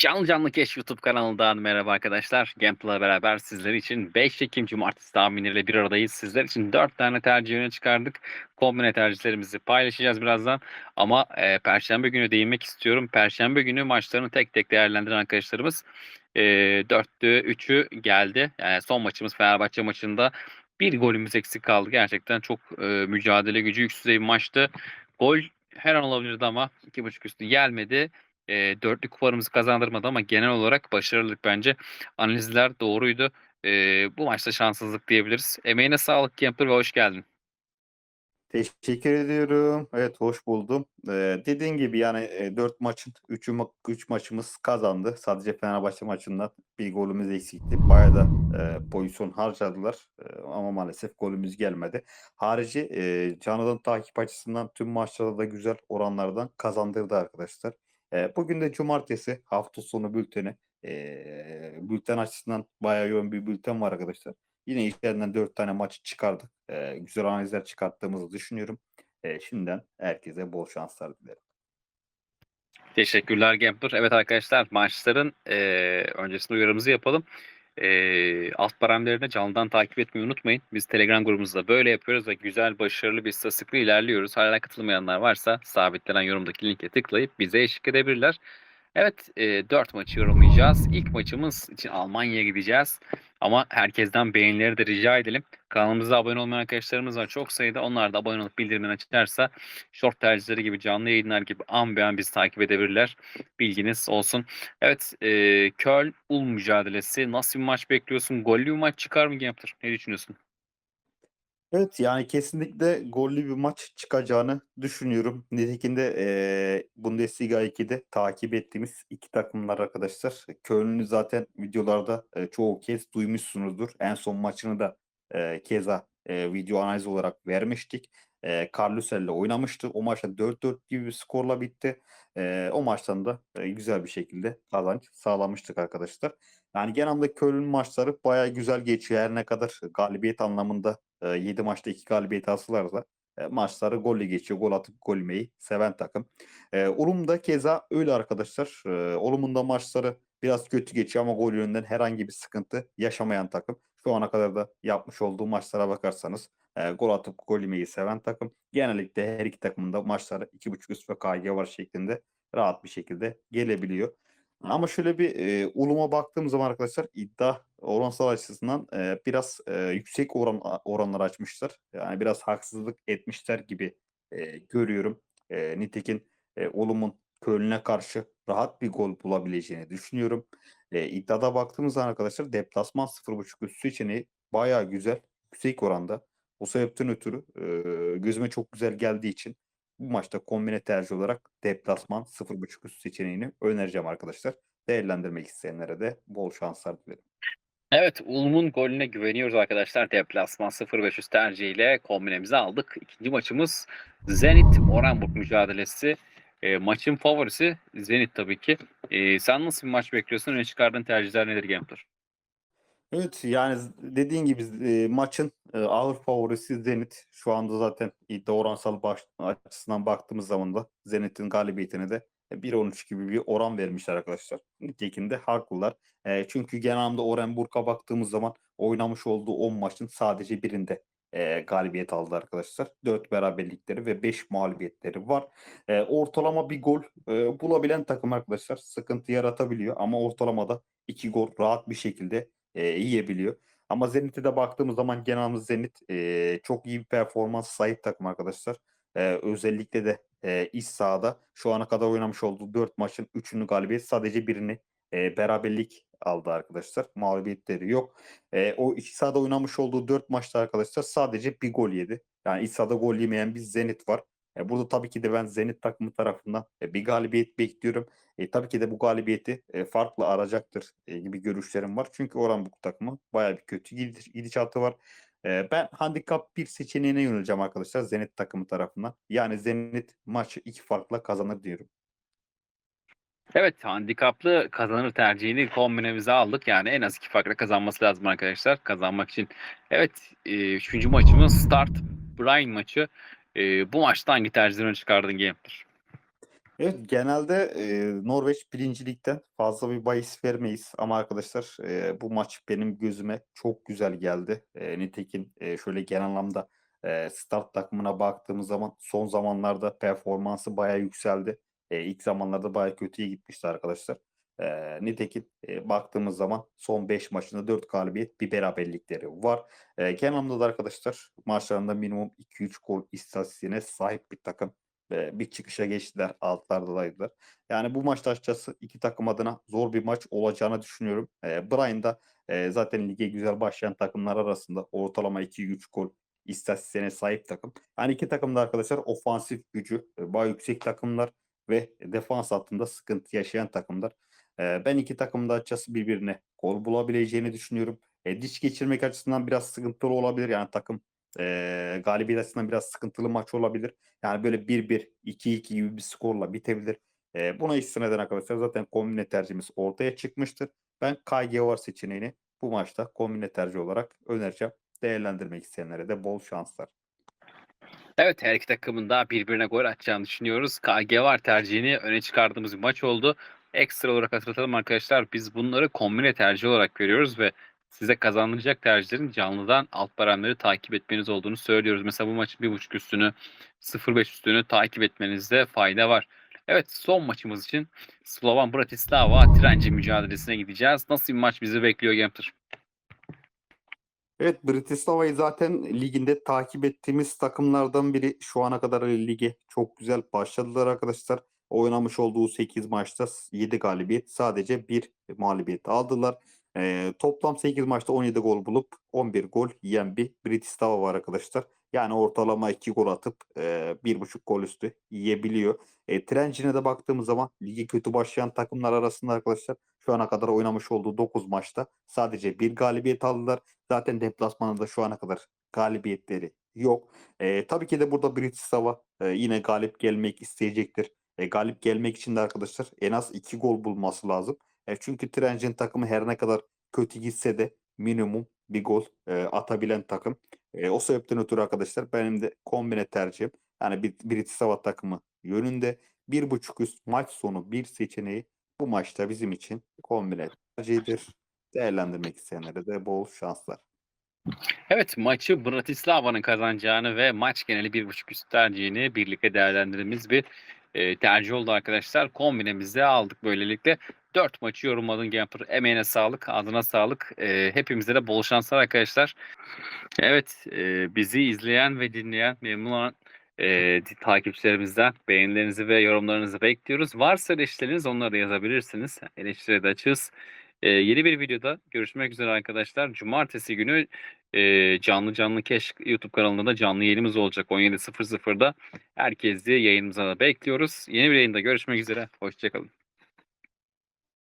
Canlı Canlı Keşf YouTube kanalından merhaba arkadaşlar. Gamble'la beraber sizler için 5 Ekim Cumartesi tahminleriyle bir aradayız. Sizler için 4 tane tercih öne çıkardık. Kombine tercihlerimizi paylaşacağız birazdan. Ama e, Perşembe günü değinmek istiyorum. Perşembe günü maçlarını tek tek değerlendiren arkadaşlarımız e, 4'tü 3'ü geldi. Yani son maçımız Fenerbahçe maçında bir golümüz eksik kaldı. Gerçekten çok e, mücadele gücü yüksek bir maçtı. Gol her an olabilirdi ama 2.5 üstü gelmedi e, dörtlü kupalarımızı kazandırmadı ama genel olarak başarılılık bence. Analizler doğruydu. E, bu maçta şanssızlık diyebiliriz. Emeğine sağlık Kemper ve hoş geldin. Teşekkür ediyorum. Evet hoş buldum. Ee, dediğin gibi yani e, 4 maçın 3'ü 3 maçımız kazandı. Sadece Fenerbahçe maçında bir golümüz eksikti. Bayağı da e, pozisyon harcadılar E, ama maalesef golümüz gelmedi. Harici e, canlıdan takip açısından tüm maçlarda da güzel oranlardan kazandırdı arkadaşlar. Bugün de cumartesi hafta sonu bülteni. Bülten açısından bayağı yoğun bir bülten var arkadaşlar. Yine içlerinden 4 tane maç çıkardık. Güzel analizler çıkarttığımızı düşünüyorum. Şimdiden herkese bol şanslar dilerim. Teşekkürler Gemper. Evet arkadaşlar maçların e, öncesinde uyarımızı yapalım. E, alt paramlarını canlıdan takip etmeyi unutmayın. Biz Telegram grubumuzda böyle yapıyoruz ve güzel, başarılı bir istatistikle ilerliyoruz. Hala katılmayanlar varsa sabitlenen yorumdaki linke tıklayıp bize eşlik edebilirler. Evet, e, 4 maçı yorumlayacağız. İlk maçımız için Almanya'ya gideceğiz. Ama herkesten beğenileri de rica edelim. Kanalımıza abone olmayan arkadaşlarımız var çok sayıda. Onlar da abone olup bildirimleri açarsa short tercihleri gibi canlı yayınlar gibi an be an bizi takip edebilirler. Bilginiz olsun. Evet, e, Köln Ul mücadelesi. Nasıl bir maç bekliyorsun? Gollü bir maç çıkar mı Gambler? Ne düşünüyorsun? Evet yani kesinlikle gollü bir maç çıkacağını düşünüyorum. Nitekim de e, Bundesliga 2'de takip ettiğimiz iki takımlar arkadaşlar. Köln'ü zaten videolarda e, çoğu kez duymuşsunuzdur. En son maçını da e, keza e, video analiz olarak vermiştik. E, Carlusel ile oynamıştı. O maçta 4-4 gibi bir skorla bitti. E, o maçtan da e, güzel bir şekilde kazanç sağlamıştık arkadaşlar. Yani genelde Köln maçları bayağı güzel geçiyor. Her ne kadar galibiyet anlamında e, 7 maçta 2 galibiyet alsalar e, maçları golle geçiyor. Gol atıp gol yemeyi seven takım. E, Ulum da keza öyle arkadaşlar. E, Ulum'un da maçları biraz kötü geçiyor ama gol yönünden herhangi bir sıkıntı yaşamayan takım. Şu ana kadar da yapmış olduğu maçlara bakarsanız e, gol atıp gol yemeyi seven takım. Genellikle her iki takımın da maçları 2.5 üst ve KG var şeklinde rahat bir şekilde gelebiliyor. Ama şöyle bir e, Ulum'a baktığım zaman arkadaşlar iddia oransal açısından e, biraz e, yüksek oran oranlar açmışlar. Yani biraz haksızlık etmişler gibi e, görüyorum. E, nitekim e, Ulum'un Köln'e karşı rahat bir gol bulabileceğini düşünüyorum. E, iddiada baktığımız zaman arkadaşlar deplasman 0.5 üst seçeneği bayağı güzel. Yüksek oranda. O sebepten ötürü e, gözüme çok güzel geldiği için bu maçta kombine tercih olarak deplasman 0.5 üst seçeneğini önereceğim arkadaşlar. Değerlendirmek isteyenlere de bol şanslar dilerim. Evet, Ulm'un golüne güveniyoruz arkadaşlar. Deplasman 0-500 tercihiyle kombinemizi aldık. İkinci maçımız Zenit Orenburg mücadelesi. E, maçın favorisi Zenit tabii ki. E, sen nasıl bir maç bekliyorsun? Öne çıkardığın tercihler nedir Gambler? Evet yani dediğin gibi e, maçın e, ağır favorisi Zenit. Şu anda zaten iddia oransal baş, açısından baktığımız zaman da Zenit'in galibiyetine de 1.13 gibi bir oran vermişler arkadaşlar. Nitekim de haklılar. E, çünkü genel anlamda Orenburg'a baktığımız zaman oynamış olduğu 10 maçın sadece birinde e, galibiyet aldı arkadaşlar. 4 beraberlikleri ve 5 mağlubiyetleri var. E, ortalama bir gol e, bulabilen takım arkadaşlar sıkıntı yaratabiliyor ama ortalamada 2 gol rahat bir şekilde e, yiyebiliyor. Ama Zenit'e de baktığımız zaman genel Zenit e, çok iyi bir performans sahip takım arkadaşlar. E, özellikle de e, iç sahada şu ana kadar oynamış olduğu 4 maçın 3'ünü galibiyet sadece birini e, beraberlik aldı arkadaşlar. Mağlubiyetleri yok. E, o iç sahada oynamış olduğu 4 maçta arkadaşlar sadece bir gol yedi. Yani iç sahada gol yemeyen bir Zenit var. E, burada tabii ki de ben Zenit takımı tarafından e, bir galibiyet bekliyorum. E, tabii ki de bu galibiyeti e, farklı aracaktır e, gibi görüşlerim var. Çünkü Oran bu takımı bayağı bir kötü gidiş, gidişatı var. E, ben handikap bir seçeneğine yöneleceğim arkadaşlar Zenit takımı tarafından. Yani Zenit maçı iki farkla kazanır diyorum. Evet, handikaplı kazanır tercihini kombinemize aldık. Yani en az iki farkla kazanması lazım arkadaşlar kazanmak için. Evet, e, üçüncü maçımız Start Brian maçı. E, bu maçta hangi tercihlerini çıkardın Gambler? Evet, genelde, eee, Norveç 1. Lig'den fazla bir bahis vermeyiz ama arkadaşlar, eee, bu maç benim gözüme çok güzel geldi. Eee, nitekim, eee, şöyle genel anlamda, eee, Start takımına baktığımız zaman son zamanlarda performansı bayağı yükseldi. Eee, ilk zamanlarda bayağı kötüye gitmişti arkadaşlar. Eee, nitekim, eee, baktığımız zaman son 5 maçında 4 galibiyet, 1 beraberlikleri var. Genel anlamda da arkadaşlar maçlarında minimum 2-3 gol istatistiğine sahip bir takım. Bir çıkışa geçtiler, altlardaydılar. Yani bu maçta açıkçası 2 takım adına zor bir maç olacağını düşünüyorum. Brighton da, eee, zaten lige güzel başlayan takımlar arasında ortalama 2-3 gol istatistiğine sahip takım. Yani 2 takım da arkadaşlar ofansif gücü, bayağı yüksek takımlar ve defans hattında sıkıntı yaşayan takımlar. Ben 2 takımın da açıkçası birbirine gol bulabileceğini düşünüyorum. Eee, diş geçirmek açısından biraz sıkıntılı olabilir. Yani takım, eee, galibiyet açısından biraz sıkıntılı maç olabilir. Yani böyle 1-1, 2-2 gibi bir skorla bitebilir. Eee, buna istinaden arkadaşlar zaten kombine tercihimiz ortaya çıkmıştır. Ben KG var seçeneğini bu maçta kombine tercih olarak önereceğim. Değerlendirmek isteyenlere de bol şanslar. Evet, her iki takımın da birbirine gol atacağını düşünüyoruz. KG var tercihini öne çıkardığımız bir maç oldu. Ekstra olarak hatırlatalım arkadaşlar. Biz bunları kombine tercih olarak görüyoruz ve size kazandıracak tercihlerin canlıdan alt baremleri takip etmeniz olduğunu söylüyoruz. Mesela bu maçın 1.5 üstünü, 0.5 üstünü takip etmenizde fayda var. Evet, son maçımız için Slovan Bratislava Trenci mücadelesine gideceğiz. Nasıl bir maç bizi bekliyor Gempter? Evet, Bratislava'yı zaten liginde takip ettiğimiz takımlardan biri. Şu ana kadar lige çok güzel başladılar arkadaşlar. Oynamış olduğu 8 maçta 7 galibiyet, sadece 1 mağlubiyet aldılar. Eee, toplam 8 maçta 17 gol bulup 11 gol yiyen bir Bratislava var arkadaşlar. Yani ortalama 2 gol atıp eee 1.5 gol üstü yiyebiliyor. E, Trenčin'e de baktığımız zaman ligi kötü başlayan takımlar arasında arkadaşlar şu ana kadar oynamış olduğu 9 maçta sadece 1 galibiyet aldılar. Zaten deplasmanında şu ana kadar galibiyetleri yok. Eee, tabii ki de burada Bratislava, eee, yine galip gelmek isteyecektir. E, galip gelmek için de arkadaşlar en az 2 gol bulması lazım. E, çünkü Trenčin takımı her ne kadar kötü gitse de minimum 1 gol, eee, atabilen takım. Eee, o sebepten ötürü arkadaşlar benim de kombine tercihim yani Brit Bratislava takımı yönünde 1.5 üst maç sonu 1 seçeneği bu maçta bizim için kombine tercihidir. Değerlendirmek isteyenlere de bol şanslar. Evet, maçı Bratislava'nın kazanacağını ve maç geneli 1.5 üst tercihini birlikte değerlendirdiğimiz bir, eee, tercih oldu arkadaşlar. Kombinemizi aldık böylelikle. 4 maçı yorumladın Gamper. Emeğine sağlık, ağzına sağlık. Eee, hepimize de bol şanslar arkadaşlar. Evet, eee, bizi izleyen ve dinleyen, memnun olan, di takipçilerimizden beğenilerinizi ve yorumlarınızı bekliyoruz. Varsa eleştirileriniz onları da yazabilirsiniz. Eleştiriye de açığız. Eee, yeni bir videoda görüşmek üzere arkadaşlar. Cumartesi günü, eee, Canlı Canlı Keşk YouTube kanalında da canlı yayınımız olacak 17.00'da. Herkesi yayınımıza da bekliyoruz. Yeni bir yayında görüşmek üzere. Hoşça kalın.